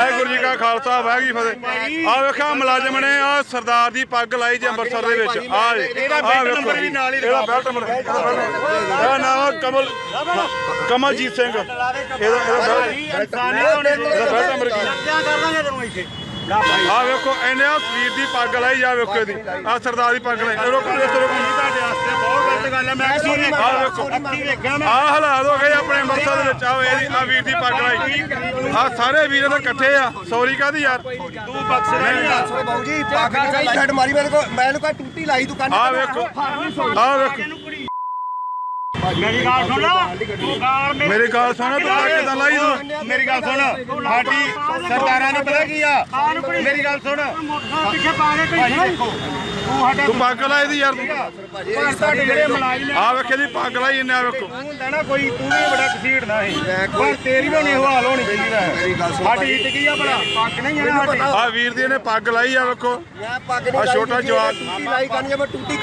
ਵਾਹਿਗੁਰੂ ਜੀ ਕਾ ਖਾਲਸਾ ਵਾਹਿਗੁਰੂ ਜੀ ਫਤਿਹ। ਆ ਵੇਖਿਆ ਮੁਲਾਜ਼ਮ ਨੇ ਆ ਸਰਦਾਰ ਦੀ ਪੱਗ ਲਾਈ ਜੀ ਅੰਮ੍ਰਿਤਸਰ ਦੇ ਵਿੱਚ। ਆ ਇਹਦਾ ਬੈਲਟ ਨੰਬਰ ਵੀ ਨਾਲ ਹੀ ਇਹਦਾ ਬੈਲਟ ਨੰਬਰ ਇਹਦਾ ਨਾਮ ਕਮਲ ਕਮਲਜੀਤ ਸਿੰਘ। ਇਹਦਾ ਇਹਦਾ ਬੈਲਟ ਇਹਦਾ ਬੈਲਟ ਨੰਬਰ ਕੀ ਆ? ਵੇਖੋ ਇਹਨੇ ਆ ਸਰੀਰ ਦੀ ਪੱਗ ਲਾਈ ਜਾ ਵੇਖੋ ਇਹਦੀ। ਆ ਸਰਦਾਰ ਦੀ ਪੱਗ ਲਾਈ। ਰੋਕੋ ਰੋਕੋ ਤੁਹਾਡੇ ਵਾਸਤੇ ਬਹੁਤ ਗਲਤ ਗੱਲ ਹੈ। ਮੈਂ ਨੇ ਆ ਵੇਖੋ। ਆ ਹਾਲਾਤ ਹੋ ਗਏ ਆਪਣੇ ਅੰਮ੍ਰਿਤਸਰ ਦੇ ਵਿੱਚ। ਆ ਇਹਦੀ ਆ ਵੀਰ ਦੀ ਪੱਗ ਲਾਈ। ਆ ਸਾਰੇ ਵੀਰ ਇਹਦੇ ਇਕੱਠੇ ਆ। ਸੌਰੀ ਕਾਦੀ ਯਾਰ? ਤੂੰ ਬਖਸ਼ ਨਹੀਂ ਬਾਬੂ ਜੀ ਪੱਗ ਨਿਕਲ ਲਾਈ ਛੱਡ ਮਾਰੀ ਮੇਰੇ ਕੋ ਮੈਨੂੰ ਕਾ ਟੂਟੀ ਲਾਈ ਤੂੰ। ਕੰਨ ਆ ਵੇਖੋ। ਆ ਵੇਖੋ ਮੇਰੀ ਗੱਲ ਸੁਣ ਤੂੰ ਗਾਲ ਮੇਰੇ ਮੇਰੀ ਗੱਲ ਸੁਣ ਤੂੰ ਪੱਗ ਕਿਦਾਂ ਲਾਈ ਤੂੰ। ਮੇਰੀ ਗੱਲ ਸੁਣ। ਸਾਡੀ ਸਰਦਾਰਾਂ ਨੂੰ ਪਤਾ ਕੀ ਆ? ਮੇਰੀ ਗੱਲ ਸੁਣ। ਪਿੱਛੇ ਪਾ ਕੇ ਕੋਈ ਦੇਖੋ। ਤੂੰ ਸਾਡਾ ਤੂੰ ਪੱਗ ਲਾਈ ਦੀ ਯਾਰ। ਤੂੰ ਪਰ ਸਾਡੇ ਜਿਹੜੇ ਮੁਲਾਜ਼ਮ ਆ ਵੇਖੇ ਦੀ ਪੱਗ ਲਾਈ ਇਹਨੇ ਆ ਵੇਖੋ। ਹੁੰਦਾ ਨਾ ਕੋਈ ਤੂੰ ਵੀ ਬੜਾ ਕਸੀੜਦਾ ਸੀ। ਪਰ ਤੇਰੀ ਵੀ ਨਹੀਂ ਹਾਲ ਹੋਣੀ ਚਾਹੀਦੀ ਹੈ ਸਾਡੀ ਇੱਟ ਕੀ ਆ ਭਲਾ? ਪੱਕ ਨਹੀਂ ਹੈ ਸਾਡੀ। ਆ ਵੀਰ ਦੀ ਇਹਨੇ ਪੱਗ ਲਾਈ ਆ ਵੇਖੋ। ਮੈਂ ਪੱਗ ਆਹ ਛੋਟਾ ਜਵਾਕ। ਟੂਟੀ ਲਾਈ ਕੰਨ ਜੇ ਮੈਂ ਟੂਟੀ